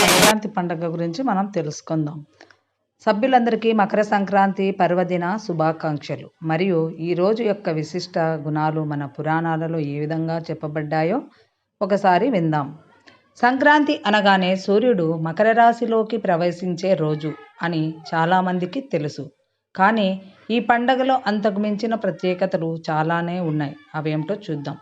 సంక్రాంతి పండుగ గురించి మనం తెలుసుకుందాం. సభ్యులందరికీ మకర సంక్రాంతి పర్వదిన శుభాకాంక్షలు. మరియు ఈ రోజు యొక్క విశిష్ట గుణాలు మన పురాణాలలో ఏ విధంగా చెప్పబడ్డాయో ఒకసారి విందాం. సంక్రాంతి అనగానే సూర్యుడు మకర రాశిలోకి ప్రవేశించే రోజు అని చాలామందికి తెలుసు. కానీ ఈ పండగలో అంతకు మించిన ప్రత్యేకతలు చాలానే ఉన్నాయి. అవేమిటో చూద్దాం.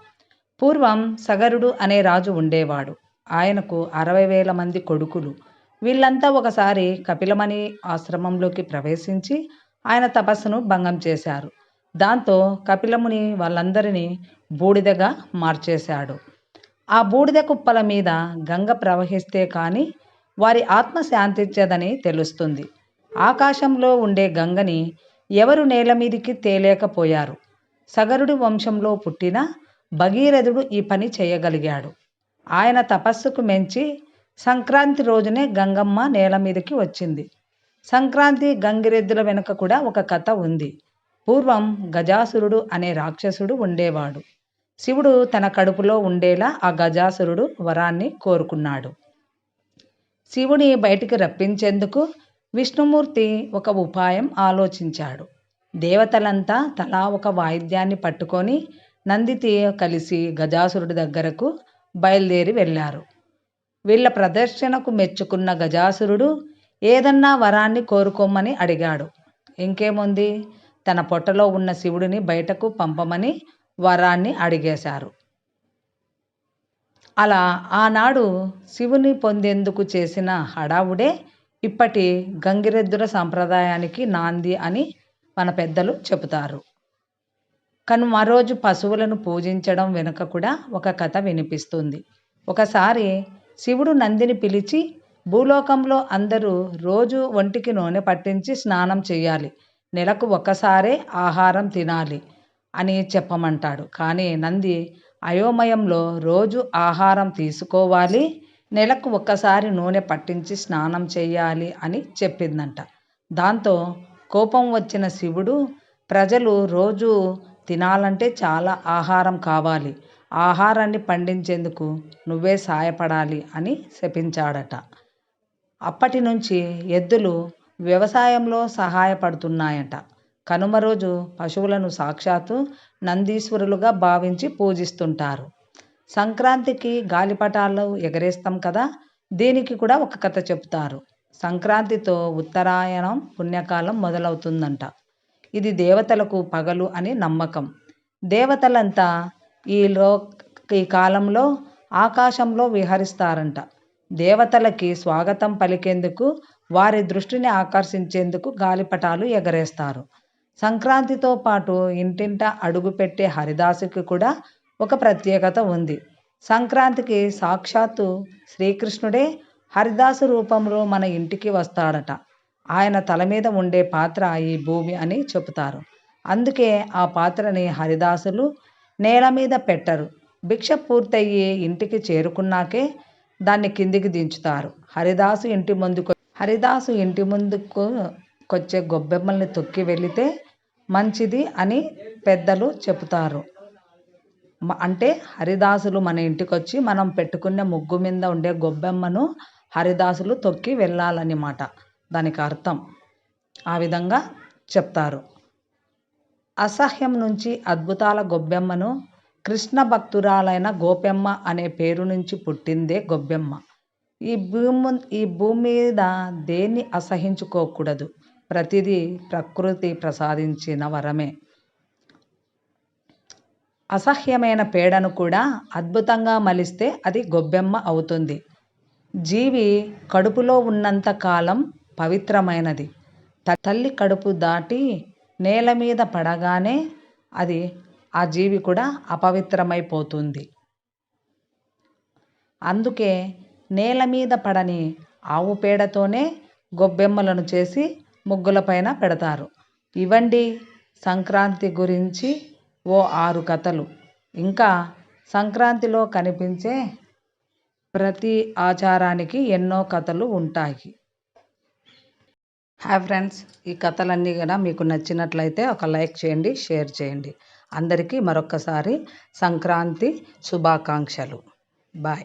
పూర్వం సగరుడు అనే రాజు ఉండేవాడు. ఆయనకు అరవై వేల మంది కొడుకులు. వీళ్ళంతా ఒకసారి కపిలమణి ఆశ్రమంలోకి ప్రవేశించి ఆయన తపస్సును భంగం చేశారు. దాంతో కపిలముని వాళ్ళందరినీ బూడిదగా మార్చేశాడు. ఆ బూడిద కుప్పల మీద గంగ ప్రవహిస్తే కానీ వారి ఆత్మ శాంతించదని తెలుస్తుంది. ఆకాశంలో ఉండే గంగని ఎవరు నేల మీదికి తేలేకపోయారు? సగరుడి వంశంలో పుట్టిన భగీరథుడు ఈ పని చేయగలిగాడు. ఆయన తపస్సుకు మెంచి సంక్రాంతి రోజునే గంగమ్మ నేల మీదకి వచ్చింది. సంక్రాంతి గంగిరెద్దుల వెనుక కూడా ఒక కథ ఉంది. పూర్వం గజాసురుడు అనే రాక్షసుడు ఉండేవాడు. శివుడు తన కడుపులో ఉండేలా ఆ గజాసురుడు వరాన్ని కోరుకున్నాడు. శివుని బయటికి రప్పించేందుకు విష్ణుమూర్తి ఒక ఉపాయం ఆలోచించాడు. దేవతలంతా తలా ఒక వాయిద్యాన్ని పట్టుకొని నందితి కలిసి గజాసురుడి దగ్గరకు బయలుదేరి వెళ్ళారు. వీళ్ళ ప్రదర్శనకు మెచ్చుకున్న గజాసురుడు ఏదన్నా వరాన్ని కోరుకోమని అడిగాడు. ఇంకేముంది? తన పొట్టలో ఉన్న శివుడిని బయటకు పంపమని వరాన్ని అడిగేశారు. అలా ఆనాడు శివుని పొందేందుకు చేసిన హడావుడే ఇప్పటి గంగిరెద్దుల సంప్రదాయానికి నాంది అని మన పెద్దలు చెబుతారు. కను మరోజు పశువులను పూజించడం వెనుక కూడా ఒక కథ వినిపిస్తుంది. ఒకసారి శివుడు నందిని పిలిచి భూలోకంలో అందరూ రోజు ఒంటికి నూనె పట్టించి స్నానం చేయాలి. నెలకు ఒకసారే ఆహారం తినాలి అని చెప్పమంటాడు. కానీ నంది అయోమయంలో రోజు ఆహారం తీసుకోవాలి నెలకు ఒక్కసారి నూనె పట్టించి స్నానం చేయాలి అని చెప్పిందంట. దాంతో కోపం వచ్చిన శివుడు ప్రజలు రోజు తినాలంటే చాలా ఆహారం కావాలి. ఆహారాన్ని పండించేందుకు నువ్వే సాయపడాలి అని శపించాడట. అప్పటి నుంచి ఎద్దులు వ్యవసాయంలో సహాయపడుతున్నాయట. కనుమ రోజు పశువులను సాక్షాత్తు నందీశ్వరులుగా భావించి పూజిస్తుంటారు. సంక్రాంతికి గాలిపటాలు ఎగరేస్తాం కదా దీనికి కూడా ఒక కథ చెప్తారు సంక్రాంతితో ఉత్తరాయణం పుణ్యకాలం మొదలవుతుందంట. ఇది దేవతలకు పగలు అని నమ్మకం. దేవతలంతా ఈ లో ఈ కాలంలో ఆకాశంలో విహరిస్తారంట. దేవతలకి స్వాగతం పలికేందుకు వారి దృష్టిని ఆకర్షించేందుకు గాలిపటాలు ఎగరేస్తారు. సంక్రాంతితో పాటు ఇంటింట అడుగుపెట్టే హరిదాసుకి కూడా ఒక ప్రత్యేకత ఉంది. సంక్రాంతికి సాక్షాత్తు శ్రీకృష్ణుడే హరిదాసు రూపంలో మన ఇంటికి వస్తాడట. ఆయన తల మీద ఉండే పాత్ర ఈ భూమి అని చెబుతారు. అందుకే ఆ పాత్రని హరిదాసులు నేల మీద పెట్టరు. భిక్ష పూర్తయ్యి ఇంటికి చేరుకున్నాకే దాన్ని కిందికి దించుతారు. హరిదాసు ఇంటి ముందుకు హరిదాసు ఇంటి ముందుకు కొచ్చే గొబ్బెమ్మల్ని తొక్కి వెళితే మంచిది అని పెద్దలు చెబుతారు. అంటే హరిదాసులు మన ఇంటికొచ్చి మనం పెట్టుకునే ముగ్గు మీద ఉండే గొబ్బెమ్మను హరిదాసులు తొక్కి వెళ్ళాలన్నమాట. దానికి అర్థం. ఆ విధంగా చెప్తారు. అసహ్యం నుంచి అద్భుతాల గొబ్బెమ్మను కృష్ణ భక్తురాలైన గోపెమ్మ అనే పేరు నుంచి పుట్టిందే గొబ్బెమ్మ. ఈ భూమి ఈ భూమి మీద దేన్ని అసహించుకోకూడదు? ప్రతిదీ ప్రకృతి ప్రసాదించిన వరమే. అసహ్యమైన పేడను కూడా అద్భుతంగా మలిస్తే అది గొబ్బెమ్మ అవుతుంది. జీవి కడుపులో ఉన్నంత కాలం పవిత్రమైనది. తల్లి కడుపు దాటి నేల మీద పడగానే అది ఆ జీవి కూడా అపవిత్రమైపోతుంది. అందుకే నేల మీద పడని ఆవు పేడతోనే గొబ్బెమ్మలను చేసి ముగ్గులపైన పెడతారు. ఇవండి సంక్రాంతి గురించి ఓ ఆరు కథలు. ఇంకా సంక్రాంతిలో కనిపించే ప్రతి ఆచారానికి ఎన్నో కథలు ఉంటాయి. హాయ్ ఫ్రెండ్స్ ఈ కథలన్నీ కూడా మీకు నచ్చినట్లయితే ఒక లైక్ చేయండి షేర్ చేయండి. అందరికీ మరొక్కసారి సంక్రాంతి శుభాకాంక్షలు. బాయ్.